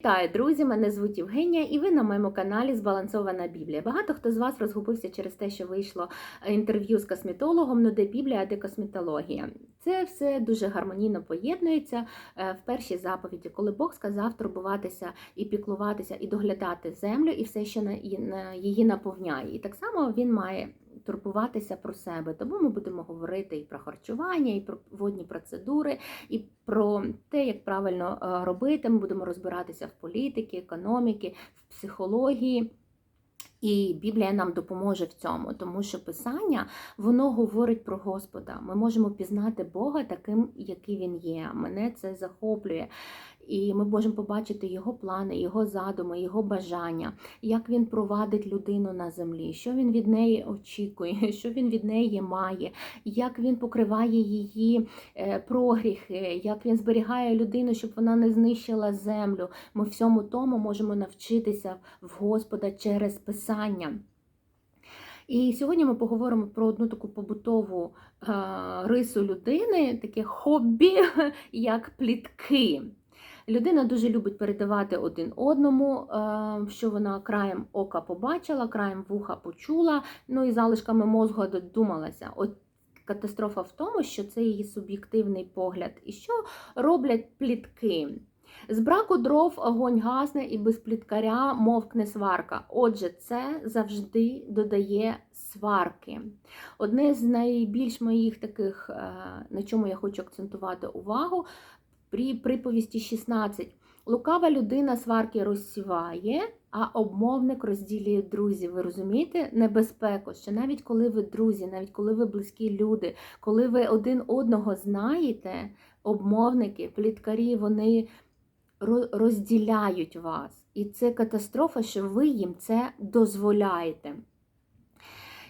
Вітаю, друзі! Мене звуть Євгенія, і ви на моєму каналі Збалансована Біблія. Багато хто з вас розгубився через те, що вийшло е, інтерв'ю з косметологом, ну де Біблія, а де косметологія. Це все дуже гармонійно поєднується е, в першій заповіді, коли Бог сказав турбуватися і піклуватися, і доглядати землю, і все, що на її наповняє. І так само він має турбуватися про себе. Тому ми будемо говорити і про харчування, і про водні процедури, і про те, як правильно е, робити. Ми будемо розбиратися в політиці, економіки, в психології. І Біблія нам допоможе в цьому, тому що Писання воно говорить про Господа. Ми можемо пізнати Бога таким, який він є. Мене це захоплює. І ми можемо побачити його плани, його задуми, його бажання, як він провадить людину на землі, що він від неї очікує, що він від неї має, як він покриває її е, прогріхи, як він зберігає людину, щоб вона не знищила землю. Ми всьому тому можемо навчитися в Господа через Писання. І сьогодні ми поговоримо про одну таку побутову е, рису людини, таке хобі, як плітки. Людина дуже любить передавати один одному, е, що вона краєм ока побачила, краєм вуха почула, ну і залишками мозку додумалася. От катастрофа в тому, що це її суб'єктивний погляд. І що роблять плітки? З браку дров огонь гасне і без пліткаря мовкне сварка. Отже, це завжди додає сварки. Одне з найбільш моїх таких, е, на чому я хочу акцентувати увагу, при приповісті 16. Лукава людина сварки розсіває, а обмовник розділює друзів. Ви розумієте небезпеку, що навіть коли ви друзі, навіть коли ви близькі люди, коли ви один одного знаєте, обмовники, пліткарі, вони розділяють вас. І це катастрофа, що ви їм це дозволяєте.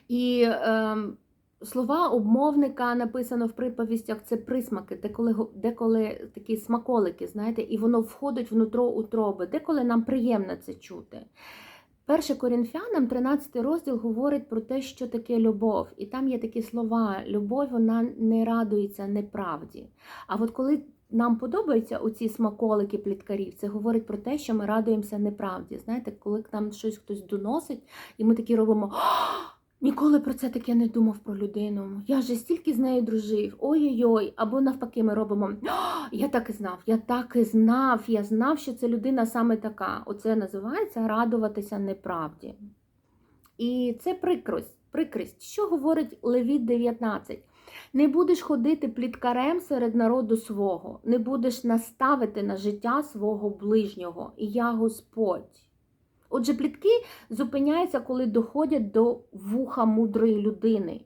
І ем, слова обмовника написано в приповістях це присмаки, деколи, деколи такі смаколики, знаєте, і воно входить внутро утроби, деколи нам приємно це чути. Перше Корінфянам, 13 розділ, говорить про те, що таке любов. І там є такі слова: любов вона не радується неправді. А от коли нам подобаються оці смаколики пліткарів, це говорить про те, що ми радуємося неправді. Знаєте, коли нам щось хтось доносить, і ми такі робимо. «А, Ніколи про це таке не думав про людину. Я же стільки з нею дружив. Ой-ой-ой. Або навпаки, ми робимо. «А, Я так і знав, я так і знав, я знав, що це людина саме така. Оце називається радуватися неправді. І це прикрость. прикрість. Що говорить Левіт 19? Не будеш ходити пліткарем серед народу свого, не будеш наставити на життя свого ближнього, і я Господь. Отже, плітки зупиняються, коли доходять до вуха мудрої людини.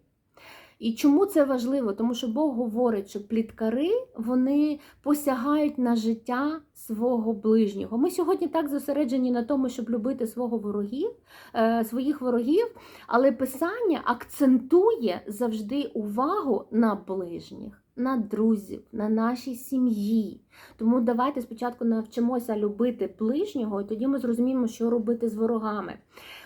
І чому це важливо? Тому що Бог говорить, що пліткари вони посягають на життя свого ближнього. Ми сьогодні так зосереджені на тому, щоб любити свого ворогів, е, своїх ворогів, але Писання акцентує завжди увагу на ближніх, на друзів, на нашій сім'ї. Тому давайте спочатку навчимося любити ближнього, і тоді ми зрозуміємо, що робити з ворогами.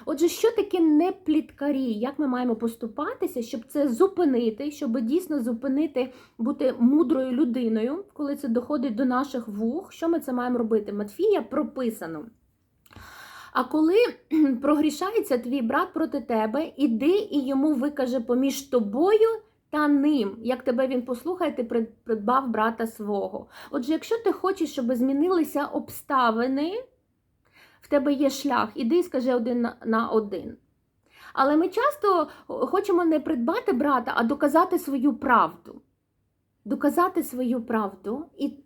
Отже, що таке не пліткарі? Як ми маємо поступатися, щоб це зупинити, щоб дійсно зупинити, бути мудрою людиною, коли це доходить до наших вух? Що ми це маємо робити? Матфія прописано. А коли прогрішається твій брат проти тебе, іди і йому викаже поміж тобою та ним, як тебе він послухає, ти придбав брата свого. Отже, якщо ти хочеш, щоб змінилися обставини, в тебе є шлях, іди і скажи один на- один. Але ми часто хочемо не придбати брата, а доказати свою правду. Доказати свою правду. І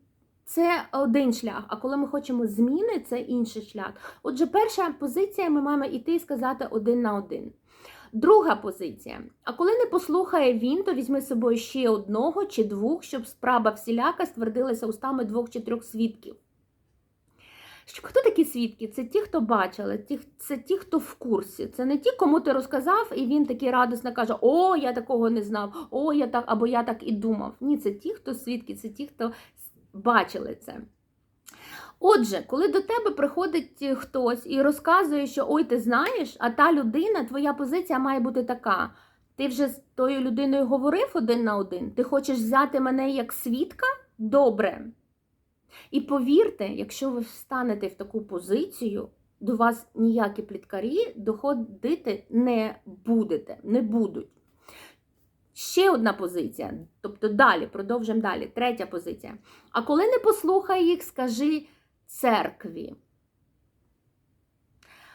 це один шлях. А коли ми хочемо зміни, це інший шлях. Отже, перша позиція ми маємо йти і сказати один на один. Друга позиція. А коли не послухає він, то візьми з собою ще одного чи двох, щоб справа всіляка ствердилася устами двох чи трьох свідків. Хто такі свідки? Це ті, хто бачили, ті, це ті, хто в курсі. Це не ті, кому ти розказав, і він такий радісно каже: О, я такого не знав, о, я так, або я так і думав. Ні, це ті, хто свідки, це ті, хто бачили це. Отже, коли до тебе приходить е, хтось і розказує, що ой, ти знаєш, а та людина, твоя позиція має бути така. Ти вже з тою людиною говорив один на один, ти хочеш взяти мене як свідка? Добре. І повірте, якщо ви встанете в таку позицію, до вас ніякі пліткарі доходити не будете, не будуть. Ще одна позиція. Тобто далі, продовжимо далі. Третя позиція. А коли не послухай їх, скажи церкві.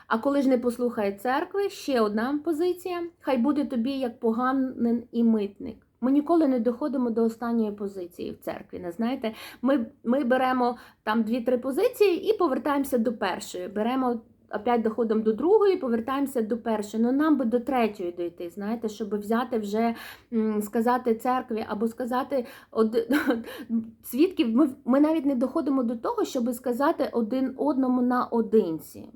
А коли ж не послухає церкви, ще одна позиція. Хай буде тобі як поганин і митник. Ми ніколи не доходимо до останньої позиції в церкві. Не знаєте, ми, ми беремо там дві-три позиції і повертаємося до першої. Беремо опять доходимо до другої, повертаємося до першої. Ну нам би до третьої дійти, знаєте, щоб взяти вже сказати церкві або сказати од... свідків. Ми, ми навіть не доходимо до того, щоб сказати один одному наодинці.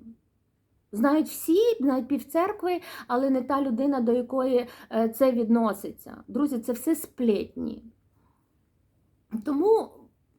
Знають всі, знають півцеркви, але не та людина, до якої е, це відноситься. Друзі, це все сплетні. Тому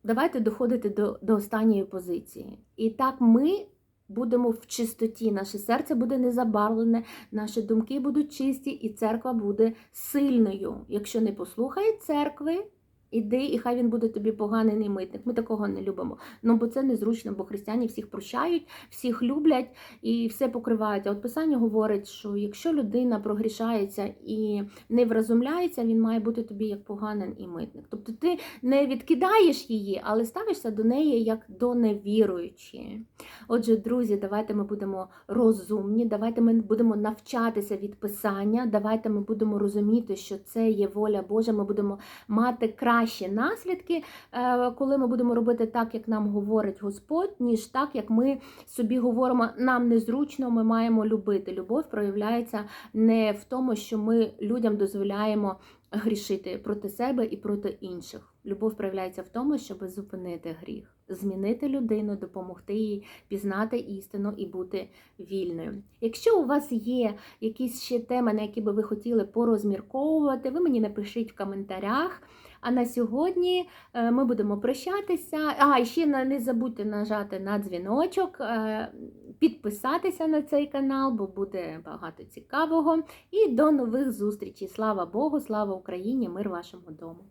давайте доходити до, до останньої позиції. І так ми будемо в чистоті, наше серце буде незабарвлене, наші думки будуть чисті, і церква буде сильною. Якщо не послухає церкви, іди, і хай він буде тобі поганий митник. Ми такого не любимо. Ну бо це незручно, бо християни всіх прощають, всіх люблять і все покривають. А от писання говорить, що якщо людина прогрішається і не вразумляється, він має бути тобі як поганин і митник. Тобто ти не відкидаєш її, але ставишся до неї як до невіруючої. Отже, друзі, давайте ми будемо розумні, давайте ми будемо навчатися від писання, давайте ми будемо розуміти, що це є воля Божа. Ми будемо мати кращі наслідки, е, коли ми будемо робити так, як нам говорить Господь, ніж так, як ми собі говоримо, нам незручно, ми маємо любити. Любов проявляється не в тому, що ми людям дозволяємо грішити проти себе і проти інших. Любов проявляється в тому, щоб зупинити гріх, змінити людину, допомогти їй пізнати істину і бути вільною. Якщо у вас є якісь ще теми, на які би ви хотіли порозмірковувати, ви мені напишіть в коментарях. А на сьогодні е, ми будемо прощатися. А, і ще не забудьте нажати на дзвіночок, е, підписатися на цей канал, бо буде багато цікавого. І до нових зустрічей. Слава Богу, слава Україні, мир вашому дому!